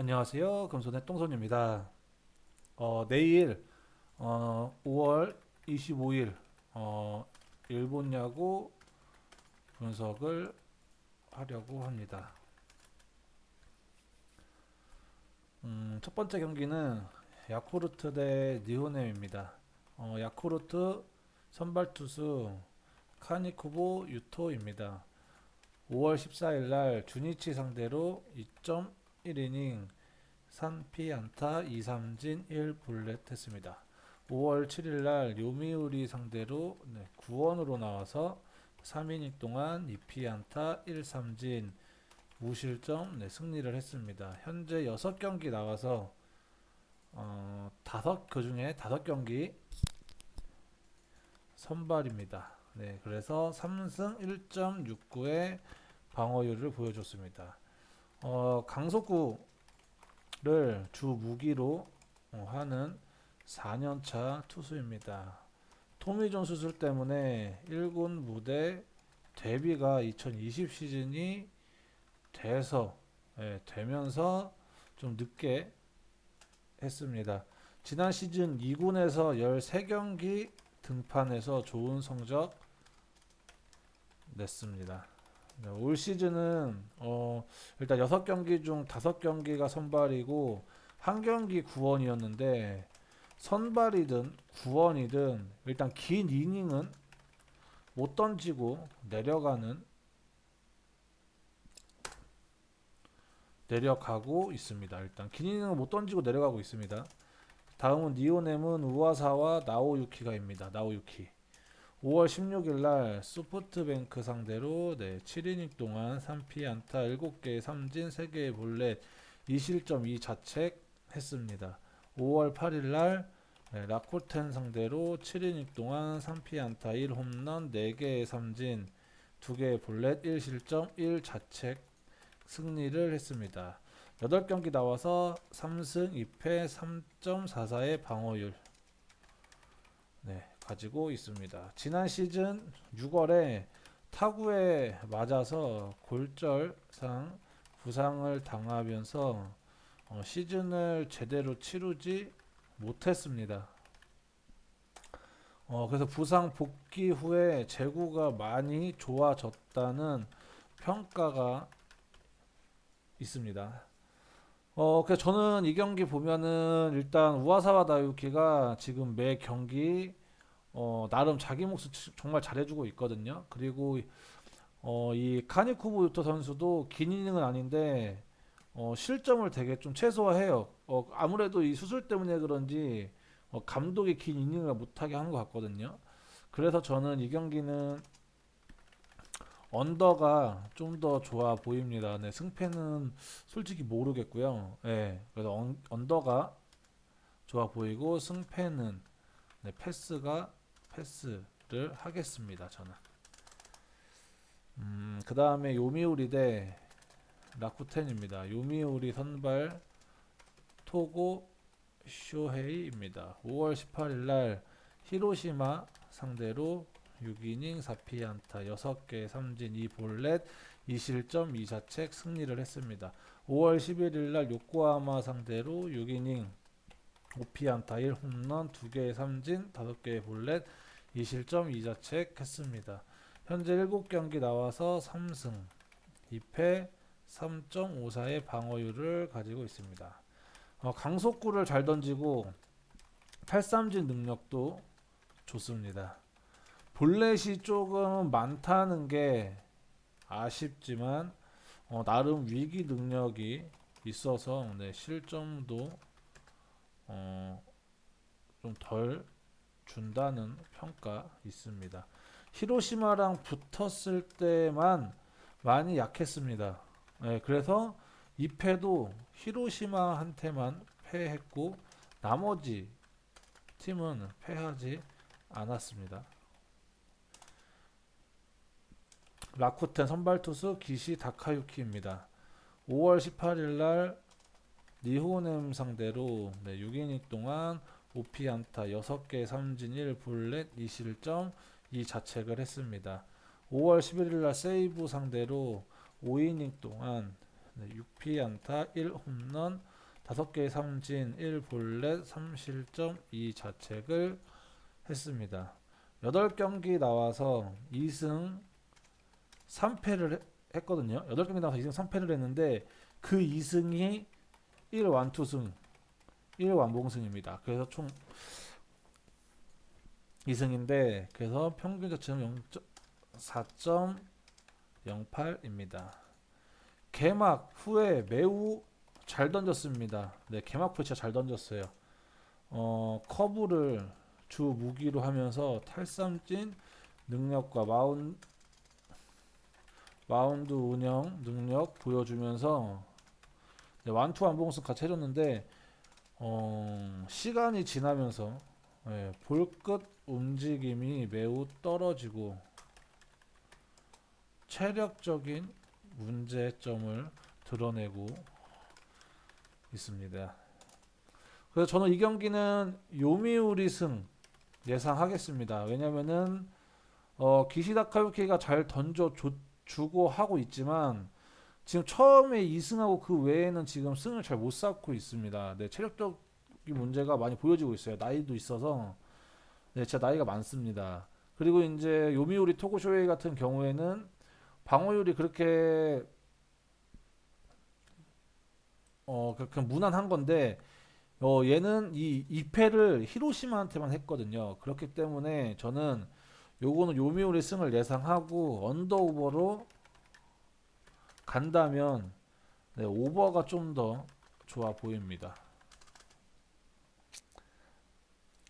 안녕하세요. 금손의 똥손입니다. 어, 내일 어, 5월 25일 어, 일본 야구 분석을 하려고 합니다. 음, 첫 번째 경기는 야쿠르트 대 니호넴입니다. 어, 야쿠르트 선발 투수 카니쿠보 유토입니다. 5월 14일 날 주니치 상대로 2.1이닝 3피안타 2삼진 1볼넷 했습니다. 5월 7일 날 요미우리 상대로 네, 9원으로 나와서 3이닝 동안 2피안타 1삼진 무실점 네, 승리를 했습니다. 현재 6경기 나와서 어, 다섯 그 중에 다섯 경기 선발입니다. 네, 그래서 3승 1.69의 방어율을 보여줬습니다. 어, 강속구를 주 무기로 어, 하는 4년차 투수입니다. 토미 존 수술 때문에 1군 무대 데뷔가 2020 시즌이 돼서 예, 되면서 좀 늦게 했습니다. 지난 시즌 2군에서 13경기 등판해서 좋은 성적 냈습니다. 네, 올 시즌은 어, 일단 6경기 중 5경기가 선발이고 한 경기 구원이었는데 선발이든 구원이든 일단 긴 이닝은 못 던지고 내려가는 내려가고 있습니다. 일단 긴 이닝은 못 던지고 내려가고 있습니다. 다음은 니오넴은 우와사와 나오유키가입니다. 나오유키. 5월 16일 날 소프트뱅크 상대로 네, 7이닝 동안 3피 안타 7개의 삼진 3개의 볼넷 2실점 2자책 했습니다. 5월 8일 날 네, 라코텐 상대로 7이닝 동안 3피 안타 1홈런 4개의 삼진 2개의 볼넷 1실점 1자책 승리를 했습니다. 8경기 나와서 3승 2패 3.44의 방어율 네, 가지고 있습니다. 지난 시즌 6월에 타구에 맞아서 골절상 부상을 당하면서 어, 시즌을 제대로 치르지 못했습니다. 어, 그래서 부상 복귀 후에 제구가 많이 좋아졌다는 평가가 있습니다. 어, 그래서 저는 이 경기 보면은 일단 우와사와 다유키가 지금 매 경기 어, 나름 자기 몫을 치- 정말 잘해주고 있거든요. 그리고 어, 이 카니쿠보 유토 선수도 긴 이닝은 아닌데 어, 실점을 되게 좀 최소화해요. 어, 아무래도 이 수술 때문에 그런지 어, 감독이 긴 이닝을 못하게 하는 것 같거든요. 그래서 저는 이 경기는 언더가 좀 더 좋아 보입니다. 네, 승패는 솔직히 모르겠고요. 네, 그래서 언, 언더가 좋아 보이고 승패는 네, 패스가 패스를 하겠습니다. 저는. 음, 그 다음에 요미우리 대 라쿠텐입니다. 요미우리 선발 토고 쇼헤이입니다. 5월 18일 날 히로시마 상대로 6이닝 4피안타 6개 삼진 2볼넷 2실점 2자책 승리를 했습니다. 5월 11일 날 요코하마 상대로 6이닝 5피안타 1홈런 2개의 삼진 5개의 볼넷 2실점 2자책 했습니다. 현재 7경기 나와서 3승 2패 3.54의 방어율을 가지고 있습니다. 어, 강속구를 잘 던지고 탈삼진 능력도 좋습니다. 볼넷이 조금 많다는 게 아쉽지만 어, 나름 위기 능력이 있어서 네, 실점도 어, 좀덜 준다는 평가 있습니다. 히로시마랑 붙었을 때만 많이 약했습니다. 네, 그래서 2패도 히로시마한테만 패했고 나머지 팀은 패하지 않았습니다. 라쿠텐 선발 투수 기시 다카유키입니다. 5월 18일 날 니호넴 상대로 네, 6이닝 동안 5피안타 6개 삼진 1 볼넷 2실점 2자책을 했습니다. 5월 11일 날 세이브 상대로 5이닝 동안 네, 6피 안타 1홈런 5개의 삼진 1볼넷 3실점 2자책을 했습니다. 8경기 나와서 2승 3패를 했거든요. 8경기 나와서 2승 3패를 했는데 그 2승이 1완투승 1완봉승입니다. 그래서 총 2승인데 그래서 평균 자체는 4.08입니다. 개막 후에 매우 잘 던졌습니다. 네, 개막 후에 진짜 잘 던졌어요. 어, 커브를 주 무기로 하면서 탈삼진 능력과 마운 마운드 운영 능력 보여주면서 네, 완투 완봉승 같이 해줬는데 어, 시간이 지나면서 예, 볼끝 움직임이 매우 떨어지고 체력적인 문제점을 드러내고 있습니다. 그래서 저는 이 경기는 요미우리 승 예상하겠습니다. 왜냐면은 어, 기시다 카유키가 잘 던져 줘- 주고 하고 있지만 지금 처음에 2승하고 그 외에는 지금 승을 잘 못 쌓고 있습니다. 네, 체력적인 문제가 많이 보여지고 있어요. 나이도 있어서 네, 진짜 나이가 많습니다. 그리고 이제 요미우리 토고쇼웨이 같은 경우에는 방어율이 그렇게 어, 그, 그 무난한 건데 어, 얘는 이 2패를 히로시마한테만 했거든요. 그렇기 때문에 저는 요거는 요미우리 승을 예상하고 언더오버로 간다면 네, 오버가 좀 더 좋아 보입니다.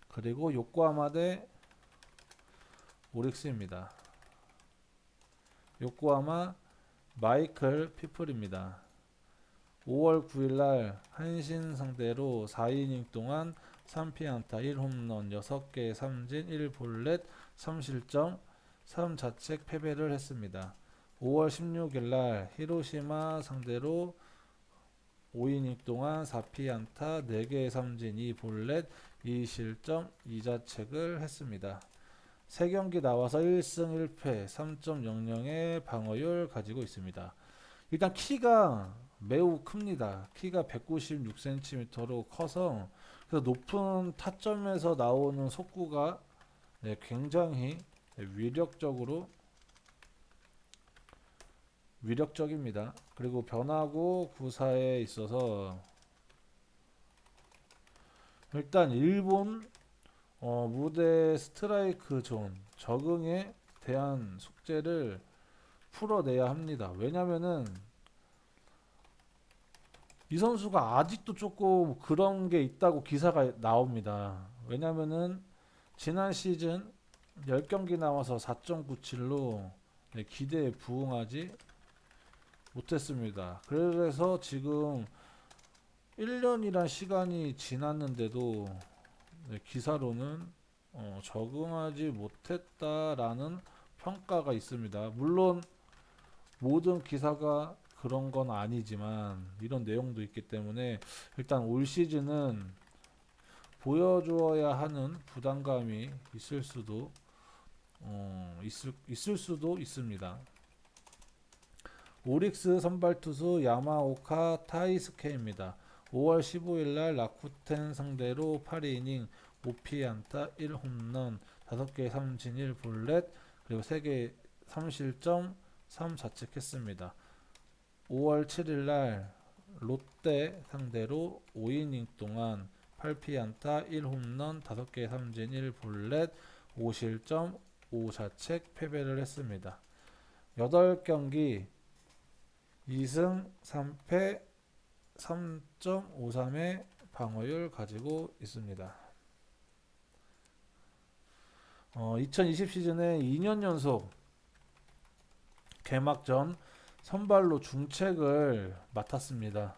그리고 요코하마 대 오릭스입니다. 요코하마 마이클 피플입니다. 5월 9일날 한신 상대로 4이닝 동안 3피안타 1홈런 6개 삼진 1볼넷 3실점 3자책 패배를 했습니다. 5월 16일 날 히로시마 상대로 5이닝 동안 4피안타 4개의 삼진 2볼넷 2실점 2자책을 했습니다. 3경기 나와서 1승 1패 3.00의 방어율 가지고 있습니다. 일단 키가 매우 큽니다. 키가 196cm로 커서 그래서 높은 타점에서 나오는 속구가 네, 굉장히 위력적으로 위력적입니다. 그리고 변화구 구사에 있어서 일단 일본 어, 무대 스트라이크 존 적응에 대한 숙제를 풀어내야 합니다. 왜냐면은 이 선수가 아직도 조금 그런 게 있다고 기사가 나옵니다. 왜냐면은 지난 시즌 10경기 나와서 4.97로 기대에 부응하지 못했습니다. 그래서 지금 1년이란 시간이 지났는데도 네, 기사로는 어, 적응하지 못했다라는 평가가 있습니다. 물론 모든 기사가 그런 건 아니지만 이런 내용도 있기 때문에 일단 올 시즌은 보여주어야 하는 부담감이 있을 수도 어, 있을, 있을 수도 있습니다. 오릭스 선발 투수 야마오카 타이스케입니다. 5월 15일 날 라쿠텐 상대로 8이닝 5피안타 1홈런 5개 삼진 1볼넷 그리고 3개 3실점 3자책했습니다. 5월 7일 날 롯데 상대로 5이닝 동안 8피안타 1홈런 5개 삼진 1볼넷 5실점 5자책 패배를 했습니다. 8경기 2승 3패 3.53의 방어율 가지고 있습니다. 어, 2020 시즌에 2년 연속 개막 전 선발로 중책을 맡았습니다.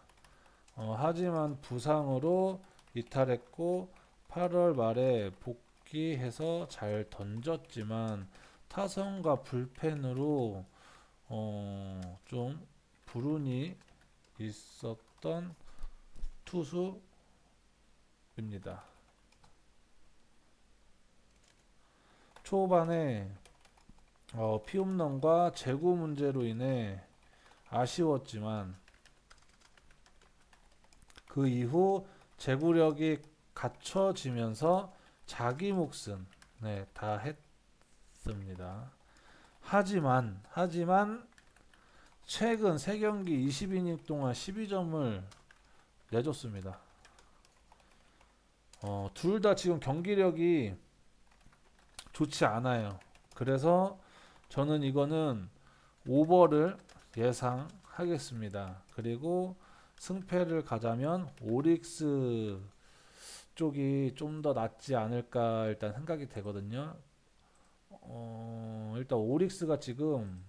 어, 하지만 부상으로 이탈했고 8월 말에 복귀해서 잘 던졌지만 타선과 불펜으로 어, 좀 불운이 있었던 투수입니다. 초반에 어, 피홈런과 제구 문제로 인해 아쉬웠지만 그 이후 제구력이 갖춰지면서 자기 몫은 네, 다 했습니다. 하지만 하지만 최근 세 경기 20이닝 동안 12점을 내줬습니다. 어, 둘 다 지금 경기력이 좋지 않아요. 그래서 저는 이거는 오버를 예상하겠습니다. 그리고 승패를 가자면 오릭스 쪽이 좀 더 낫지 않을까 일단 생각이 되거든요. 어, 일단 오릭스가 지금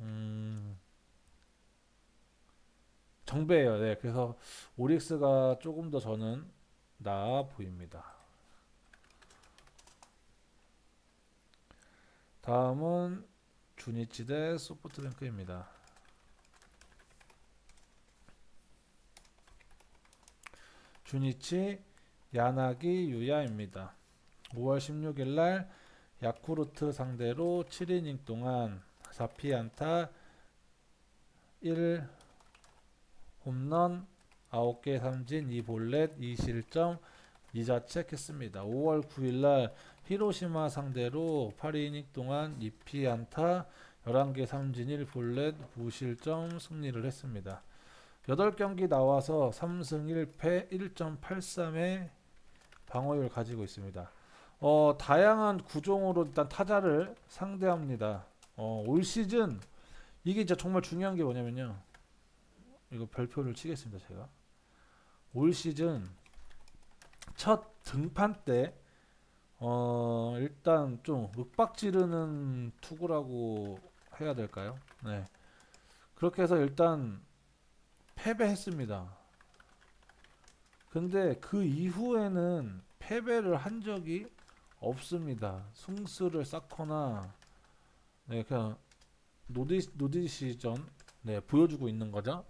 음, 정배예요. 네, 그래서 오릭스가 조금 더 저는 나아 보입니다. 다음은 주니치 대 소프트뱅크입니다. 주니치 야나기 유야입니다. 5월 16일 날 야쿠르트 상대로 7이닝 동안 4피안타 1 홈런 9개 삼진 2볼넷 2실점 2자책 했습니다. 5월 9일 날 히로시마 상대로 8이닝 동안 2피안타 11개 삼진 1볼넷 무실점 승리를 했습니다. 8경기 나와서 3승 1패 1.83의 방어율 가지고 있습니다. 어, 다양한 구종으로 일단 타자를 상대합니다. 어, 올 시즌 이게 진짜 정말 중요한 게 뭐냐면요. 이거 별표를 치겠습니다, 제가. 올 시즌 첫 등판 때 어, 일단 좀 윽박 지르는 투구라고 해야 될까요? 네. 그렇게 해서 일단 패배했습니다. 근데 그 이후에는 패배를 한 적이 없습니다. 승수를 쌓거나 네, 그냥 노디 노디시전 네, 보여주고 있는 거죠.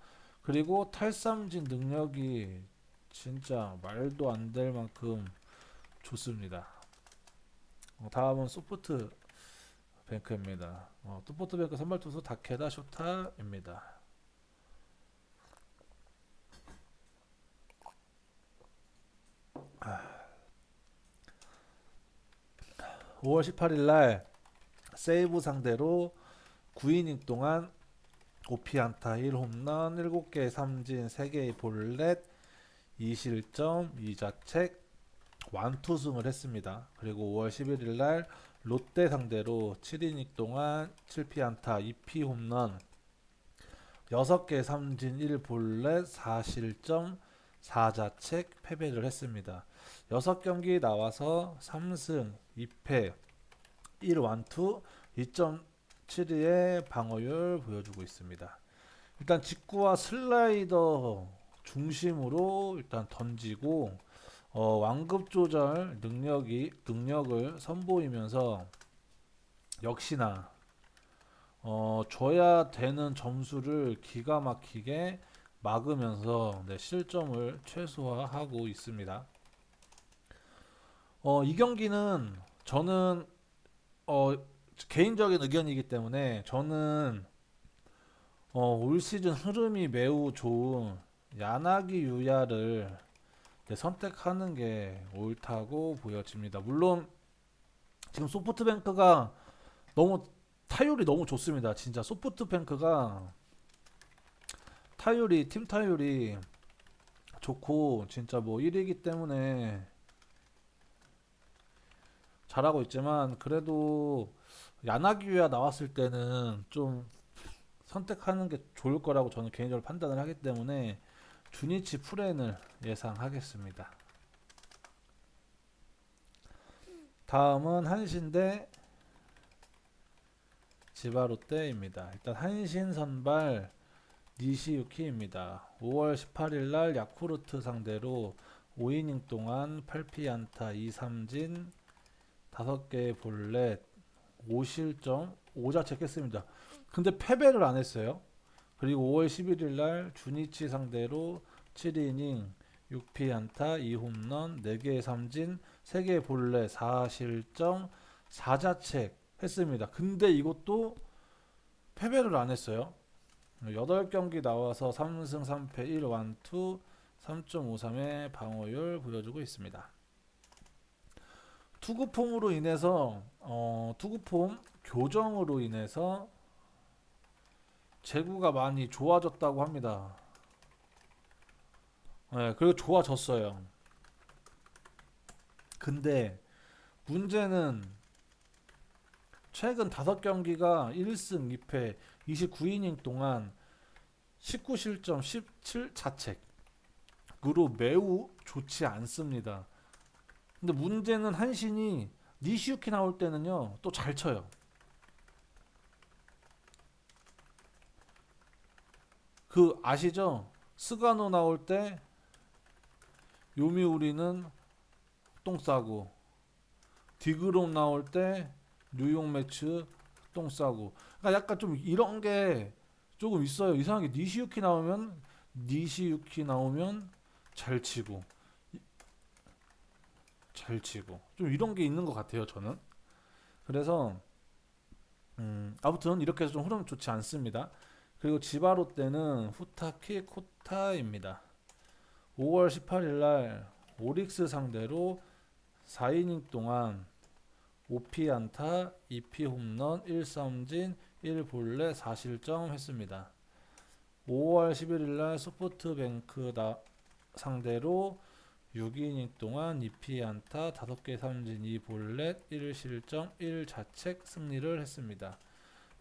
그리고 탈삼진 능력이 진짜 말도 안 될 만큼 좋습니다. 어, 다음은 소프트 뱅크입니다. 어, 소프트 뱅크 선발 투수 다케다 쇼타입니다. 아. 5월 18일 날 세이브 상대로 9이닝 동안 5피안타 1홈런 7개 삼진 3개의 볼넷 2실점 2자책 완투승을 했습니다. 그리고 5월 11일 날 롯데 상대로 7이닝 동안 7피안타 2피 홈런 6개 삼진 1볼넷 4실점 4자책 패배를 했습니다. 6경기 나와서 3승 2패 1완투 2.72의 방어율 보여주고 있습니다. 일단 직구와 슬라이더 중심으로 일단 던지고 어, 완급 조절 능력이 능력을 선보이면서 역시나 어, 줘야 되는 점수를 기가 막히게 막으면서 네, 실점을 최소화하고 있습니다. 어, 이 경기는 저는 어, 개인적인 의견이기 때문에 저는 어, 올 시즌 흐름이 매우 좋은 야나기 유야를 네, 선택하는 게 옳다고 보여집니다. 물론 지금 소프트뱅크가 너무 타율이 너무 좋습니다. 진짜 소프트뱅크가 타율이 팀 타율이 좋고 진짜 뭐 1위기 때문에 잘하고 있지만 그래도 야나기유야 나왔을 때는 좀 선택하는 게 좋을 거라고 저는 개인적으로 판단을 하기 때문에 주니치 프렌을 예상하겠습니다. 다음은 한신 대 지바롯데입니다. 일단 한신 선발 니시유키입니다. 5월 18일 날 야쿠르트 상대로 5이닝 동안 8피안타 2삼진 5개의 볼넷 5실점 5자책 했습니다. 근데 패배를 안 했어요. 그리고 5월 11일 날 주니치 상대로 7이닝 6피안타 2홈런 4개의 삼진 3개의 볼넷 4실점 4자책 했습니다. 근데 이것도 패배를 안 했어요. 8경기 나와서 3승 3패 1완투 3.53의 방어율 보여주고 있습니다. 투구폼으로 인해서 어, 투구폼 교정으로 인해서 제구가 많이 좋아졌다고 합니다. 네, 그리고 좋아졌어요. 근데 문제는 최근 5경기가 1승 2패 29이닝 동안 19실점 17 자책으로 매우 좋지 않습니다. 근데 문제는 한신이 니시유키 나올 때는요 또 잘 쳐요. 그 아시죠? 스가노 나올 때 요미우리는 똥 싸고 디그롬 나올 때 뉴욕 매츠 똥 싸고 그러니까 약간 좀 이런 게 조금 있어요. 이상하게 니시유키 나오면 니시유키 나오면 잘 치고 잘 치고 좀 이런 게 있는 것 같아요. 저는 그래서 음, 아무튼 이렇게 해서 좀 흐름 좋지 않습니다. 그리고 지바로 때는 후타키 코타입니다. 5월 18일 날 오릭스 상대로 4이닝 동안 5피 안타, 2피 홈런, 1삼진, 1볼넷 4실점 했습니다. 5월 11일 날 소프트뱅크 나, 상대로 6이닝 동안 2피 안타, 5개 삼진, 2볼넷, 1실점, 1자책 승리를 했습니다.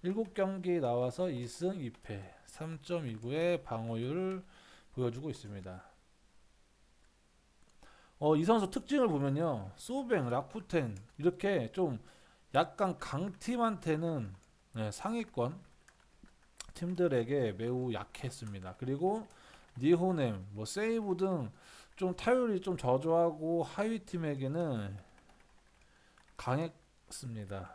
7경기 나와서 2승 2패, 3.29의 방어율을 보여주고 있습니다. 어, 이 선수 특징을 보면요. 소뱅, 라쿠텐 이렇게 좀 약간 강팀한테는 네, 상위권 팀들에게 매우 약했습니다. 그리고 니호넴, 뭐 세이브 등 좀 타율이 좀 저조하고 하위 팀에게는 강했습니다.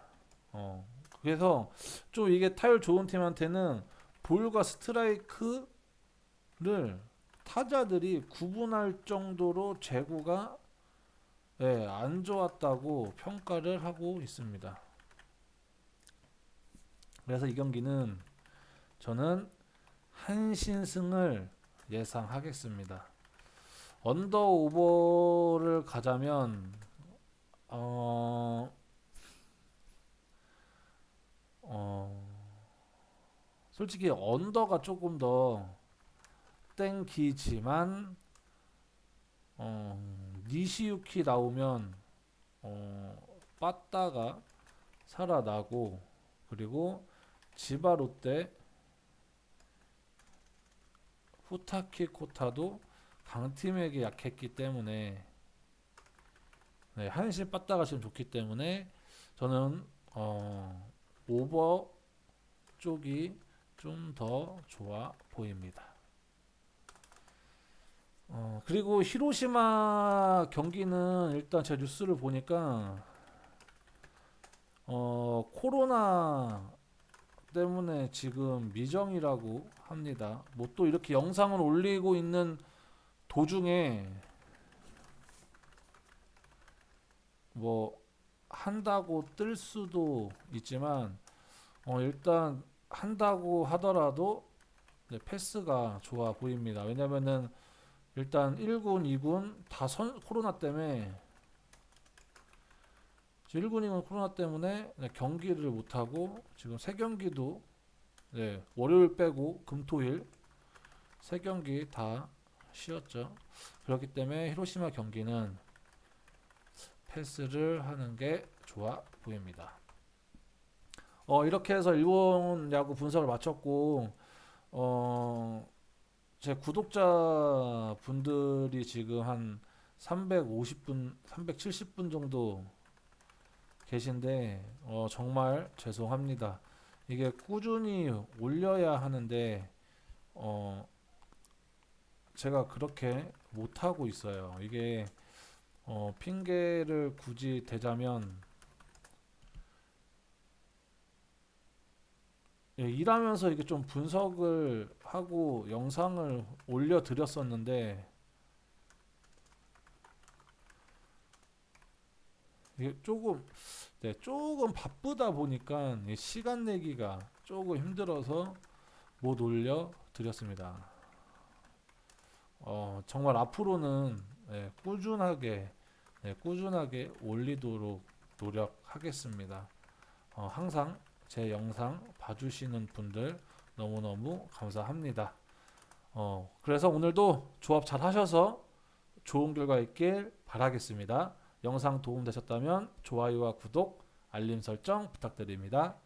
어, 그래서 좀 이게 타율 좋은 팀한테는 볼과 스트라이크를 타자들이 구분할 정도로 제구가 예, 안 좋았다고 평가를 하고 있습니다. 그래서 이 경기는 저는 한신승을 예상하겠습니다. 언더 오버를 가자면 어, 어, 솔직히 언더가 조금 더 땡기지만 어, 니시유키 나오면 어, 빠따가 살아나고 그리고 지바 롯데 후타키 코타도 강팀에게 약했기 때문에 네, 한신 빠따가 지금 좋기 때문에 저는 어, 오버 쪽이 좀 더 좋아 보입니다. 어, 그리고 히로시마 경기는 일단 제가 뉴스를 보니까 어, 코로나 때문에 지금 미정이라고 합니다. 뭐 또 이렇게 영상을 올리고 있는 도중에 뭐 한다고 뜰 수도 있지만 어, 일단 한다고 하더라도 네, 패스가 좋아 보입니다. 왜냐면은 일단 1군, 2군 다 선, 코로나 때문에 1군, 2군 코로나 때문에 네, 경기를 못 하고 지금 세 경기도 네, 월요일 빼고 금토일 세 경기 다 쉬었죠. 그렇기 때문에 히로시마 경기는 패스를 하는 게 좋아 보입니다. 어, 이렇게 해서 일본 야구 분석을 마쳤고 어, 제 구독자 분들이 지금 한 350분, 370분 정도 계신데 어, 정말 죄송합니다. 이게 꾸준히 올려야 하는데 어, 제가 그렇게 못 하고 있어요. 이게 어, 핑계를 굳이 대자면 예, 일하면서 이게 좀 분석을 하고 영상을 올려 드렸었는데 이게 조금 네, 조금 바쁘다 보니까 이 시간 내기가 조금 힘들어서 못 올려 드렸습니다. 어, 정말 앞으로는 예, 꾸준하게 네, 꾸준하게 올리도록 노력하겠습니다. 어, 항상 제 영상 봐주시는 분들 너무너무 감사합니다. 어, 그래서 오늘도 조합 잘 하셔서 좋은 결과 있길 바라겠습니다. 영상 도움 되셨다면 좋아요와 구독, 알림 설정 부탁드립니다.